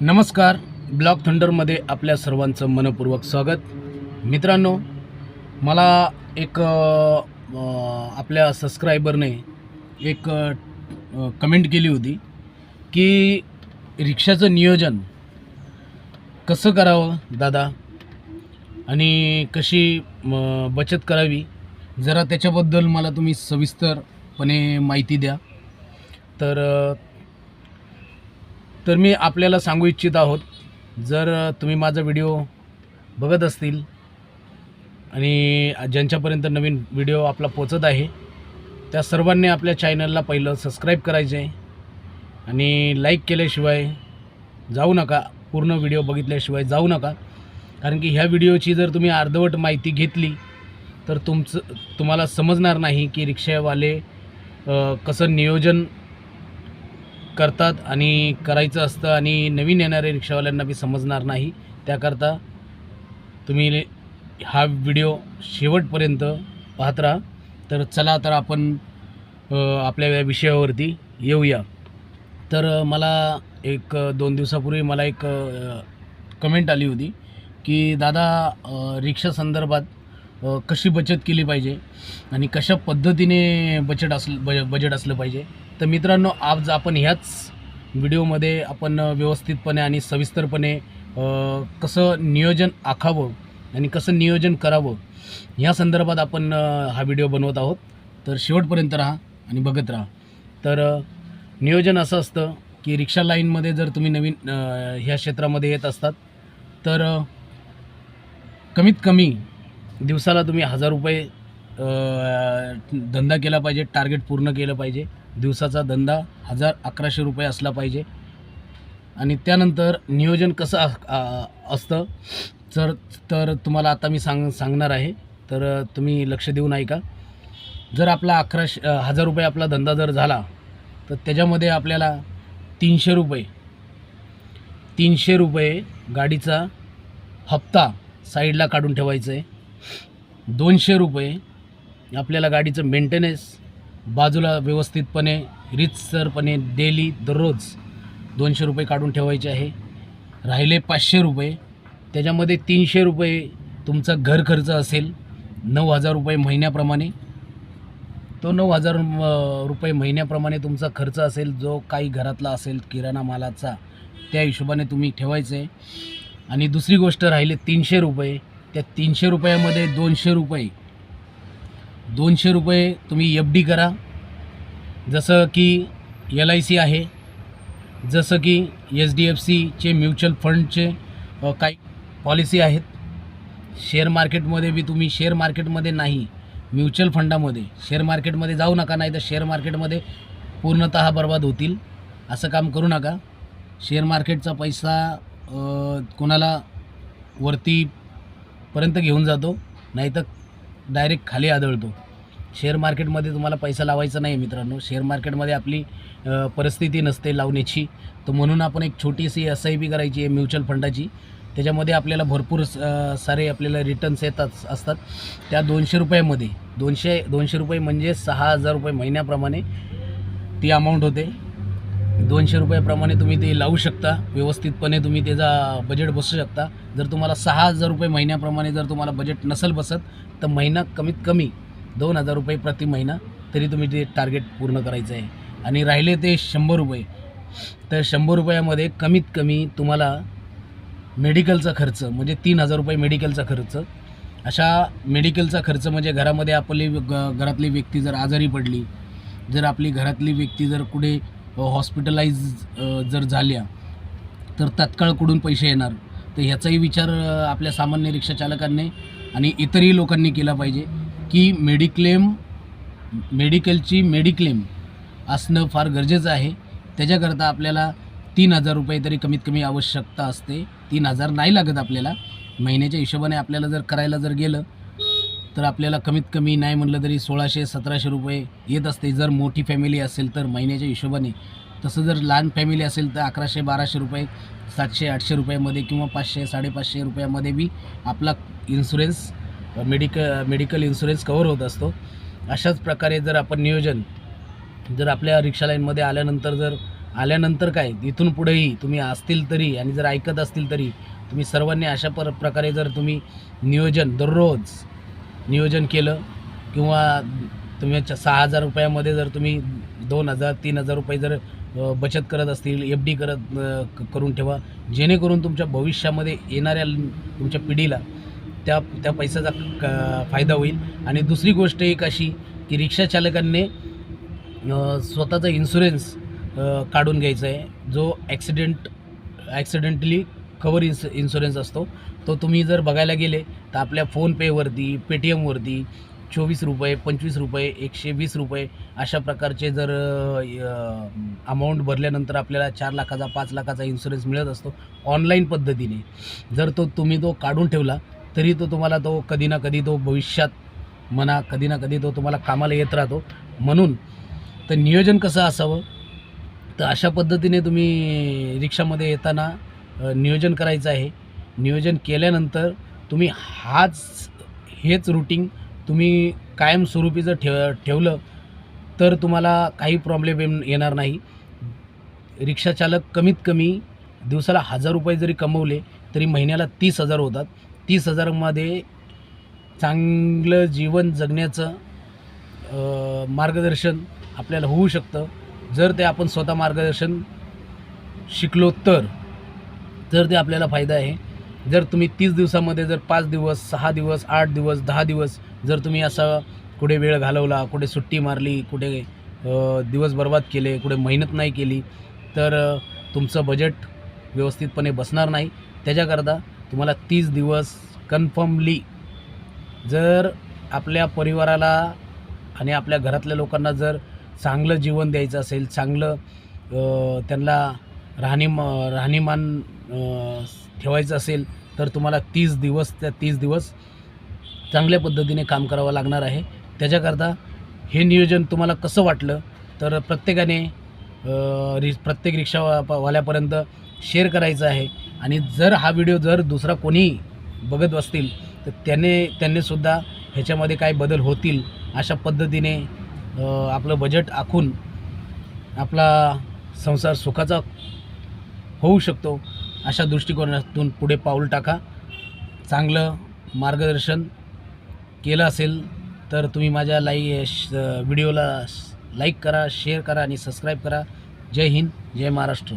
नमस्कार ब्लॉक थंडरमध्ये आपल्या सर्वांचं मनपूर्वक स्वागत. मित्रांनो मला एक आपल्या सबस्क्रायबरने एक कमेंट केली होती की रिक्षाचं नियोजन कसं करावं दादा? आणि कशी बचत करावी? जरा त्याच्याबद्दल मला तुम्ही सविस्तरपणे माहिती द्या. तर तर मी आपल्याला सांगू इच्छित आहोत. जर तुम्ही माझा व्हिडिओ बघत असतील आणि ज्यांच्यापर्यंत नवीन व्हिडिओ आपला पोचत आहे त्या सर्वांनी आपल्या चॅनलला पहिलं सबस्क्राईब करायचे आहे आणि लाईक केल्याशिवाय जाऊ नका. पूर्ण व्हिडिओ बघितल्याशिवाय जाऊ नका. कारण की ह्या व्हिडिओची जर तुम्ही अर्धवट माहिती घेतली तर तुमचं तुम्हाला समजणार नाही की रिक्षावाले कसं नियोजन करतात आणि करायचं असतं आणि नवीन येणाऱ्या रिक्षावाल्यांना बी समजणार नाही. त्याकरता तुम्ही हा व्हिडिओ शेवटपर्यंत पाहत राहा. तर चला तर आपण आपल्या या विषयावरती येऊया. तर मला एक दोन दिवसापूर्वी मला एक कमेंट आली होती की दादा रिक्षा संदर्भात कशी बचत केली पाहिजे आणि कशा पद्धतीने बचत असलं बज बजेट असलं पाहिजे? तर मित्रांनो आज आपण ह्याच व्हिडिओमध्ये आपण व्यवस्थितपणे आणि सविस्तरपणे कसं नियोजन आखावं आणि कसं नियोजन करावं ह्या संदर्भात आपण हा व्हिडिओ बनवत आहोत. तर शेवटपर्यंत राहा आणि बघत राहा. तर नियोजन असं असतं की रिक्षा लाईनमध्ये जर तुम्ही नवीन ह्या क्षेत्रामध्ये येत असतात तर कमीत कमी दिवसाला तुम्ही हजार रुपये धंदा केला पाहिजे टार्गेट पूर्ण केलं पाहिजे. दिवसाचा धंदा हजार अकराशे रुपये असला पाहिजे. आणि त्यानंतर नियोजन कसं असतं? तर तर तुम्हाला आता मी सांग सांगणार आहे. तर तुम्ही लक्ष देऊन ऐका. जर आपला अकराशे हजार रुपये आपला धंदा जर झाला तर त्याच्यामध्ये आपल्याला तीनशे रुपये तीनशे रुपये गाडीचा हप्ता साईडला काढून ठेवायचं आहे दोनशे रुपये आपल्याला गाडीचं मेंटेनन्स बाजूला व्यवस्थितपणे रितसरपणे डेली दररोज दोनशे रुपये काढून ठेवायचे आहे. राहिले पाचशे रुपये. त्याच्यामध्ये तीनशे रुपये तुमचा घर खर्च असेल नऊ हजार रुपये महिन्याप्रमाणे. तो नऊ हजार रुपये महिन्याप्रमाणे तुमचा खर्च असेल जो काही घरातला असेल किराणा मालाचा त्या हिशोबाने तुम्ही ठेवायचं. आहे आणि दुसरी गोष्ट राहिले तीनशे रुपये. त्या तीनशे रुपयामध्ये दोनशे रुपये दोनशे रुपये तुम्ही एफ डी करा. जसं की एल आय सी आहे जसं की एच डी एफ सीचे म्युच्युअल फंडचे काही पॉलिसी आहेत. शेअर मार्केटमध्ये बी तुम्ही शेअर मार्केटमध्ये नाही म्युच्युअल फंडामध्ये शेअर मार्केटमध्ये जाऊ नका नाही तर शेअर मार्केटमध्ये पूर्णतः बर्बाद होतील. असं काम करू नका. शेअर मार्केटचा पैसा कोणाला वरतीपर्यंत घेऊन जातो नाही तर डायरेक्ट खाली आदळतो. शेअर मार्केटमध्ये तुम्हाला पैसा लावायचा नाही मित्रांनो. शेअर मार्केटमध्ये आपली परिस्थिती नसते लावण्याची. तर म्हणून आपण एक छोटीशी एस आय पी करायची आहे म्युच्युअल फंडाची. त्याच्यामध्ये आपल्याला भरपूर सारे आपल्याला रिटर्न्स येतात असतात. त्या दोनशे रुपयामध्ये दोनशे दोनशे रुपये म्हणजे सहा हजार रुपये महिन्याप्रमाणे ती अमाऊंट होते. दोनशे रुपयाप्रमाणे तुम्ही ते लावू शकता. व्यवस्थितपणे तुम्ही त्याचा बजेट बसू शकता. जर तुम्हाला सहा हजार रुपये महिन्याप्रमाणे जर तुम्हाला बजेट नसेल बसत तर महिना कमीत कमी दोन हजार रुपये प्रति महिना तरी तुम्ही ते टार्गेट पूर्ण करायचं आहे. आणि राहिले ते शंभर रुपये. तर शंभर रुपयामध्ये कमीत कमी तुम्हाला मेडिकलचा खर्च म्हणजे तीन हजार रुपये मेडिकलचा खर्च. अशा मेडिकलचा खर्च म्हणजे घरामध्ये आपली ग घरातली व्यक्ती जर आजारी पडली जर आपली घरातली व्यक्ती जर कुठे हॉस्पिटलाइज जर झाल्या तर तात्काळ कुठून पैसे येणार? तर ह्याचाही विचार आपल्या सामान्य रिक्षाचालकांनी आणि इतरही लोकांनी केला पाहिजे. की मेडिक्लेम मेडिकलची मेडिक्लेम असणं फार गरजेचं आहे. त्याच्याकरता आपल्याला तीन हजार रुपये तरी कमीत कमी आवश्यकता असते. तीन हजार नाही लागत आपल्याला. महिन्याच्या हिशोबाने आपल्याला जर करायला जर गेलं तर आपल्याला कमीत कमी नाही म्हटलं तरी सोळाशे सतराशे रुपये येत असते. जर मोठी फॅमिली असेल तर महिन्याच्या हिशोबाने. तसं जर लहान फॅमिली असेल तर अकराशे बाराशे रुपये सातशे आठशे रुपयामध्ये किंवा पाचशे साडेपाचशे रुपयामध्ये बी आपला insurance medic medical insurance cover होत असतो. अशाच प्रकारे जर आपण नियोजन जर आपल्या रिक्षा लाईनमध्ये आल्यानंतर जर आल्यानंतर काय इथून पुढेही तुम्ही असतील तरी आणि जर ऐकत असतील तरी तुम्ही सर्वांनी अशा पर प्रकारे जर तुम्ही नियोजन दररोज नियोजन केलं किंवा तुम्ही च- सहा हजार रुपयामध्ये जर तुम्ही दोन हजार तीन हजार रुपये जर बचत करत असतील एफ डी करत क- करून ठेवा. जेणेकरून तुमच्या भविष्यामध्ये येणाऱ्या तुमच्या पिढीला त्या त्या पैशाचा क- फायदा होईल. आणि दुसरी गोष्ट एक अशी की रिक्षा चालकांनी स्वतःचा इन्शुरन्स काढून घ्यायचा आहे जो accident accidentally cover ins insurance असतो तो तुम्ही जर बघायला गेले तर आपल्या फोनपेवरती पेटीएमवरती चोवीस रुपये पंचवीस रुपये एकशे वीस रुपये अशा प्रकारचे जर अमाऊंट भरल्यानंतर आपल्याला चार लाखाचा पाच लाखाचा इन्शुरन्स मिळत असतो ऑनलाईन पद्धतीने. जर तो तुम्ही तो काढून ठेवला तरी तो तुम्हाला तो कधी ना कधी तो भविष्यात म्हणा कधी ना कधी तो तुम्हाला कामाला येत राहतो. म्हणून तर नियोजन कसं असावं? तर अशा पद्धतीने तुम्ही रिक्षामध्ये येताना नियोजन करायचं आहे. नियोजन केल्यानंतर तुम्ही हाच हेच रुटीन तुम्ही कायमस्वरूपी जर ठेव ठेवलं तर तुम्हाला काही प्रॉब्लेम येणार नाही. रिक्षाचालक कमीत कमी दिवसाला हजार रुपये जरी कमवले तरी महिन्याला तीस हजार होतात. तीस हजारामध्ये चांगलं जीवन जगण्याचं मार्गदर्शन आपल्याला होऊ शकतं. जर ते आपण स्वतः मार्गदर्शन शिकलो तर तर ते आपल्याला फायदा आहे. जर तुम्ही तीस दिवसामध्ये जर पाच दिवस सहा दिवस आठ दिवस दहा दिवस जर तुम्ही असा कुठे वेळ घालवला कुठे सुट्टी मारली कुठे दिवस बर्बाद केले कुठे मेहनत नाही केली तर तुमचं बजेट व्यवस्थितपणे बसणार नाही. त्याच्याकरता तुम्हाला तीस दिवस कन्फर्मली जर आपल्या परिवाराला आणि आपल्या घरातल्या लोकांना जर चांगलं जीवन द्यायचं असेल चांगलं त्यांना राहणी राहणीमान ठेवायचं असेल तर तुम्हाला तीस दिवस त्या तीस दिवस चांगल्या पद्धतीने काम करावं लागणार आहे. त्याच्याकरता हे नियोजन तुम्हाला कसं वाटलं तर प्रत्येकाने रि प्रत्येक रिक्षावाल्यापर्यंत शेअर करायचं आहे. आणि जर हा व्हिडिओ जर दुसरा कोणी बघत असतील तर त्याने त्यांनीसुद्धा ह्याच्यामध्ये काय बदल होतील अशा पद्धतीने आपलं बजेट आखून आपला संसार सुखाचा होऊ शकतो अशा दृष्टिकोनातून पुढे पाऊल टाका. चांगलं मार्गदर्शन केलं असेल तर तुम्ही माझ्या लाई श व्हिडिओला लाईक करा शेअर करा आणि सबस्क्राईब करा. जय हिंद जय महाराष्ट्र.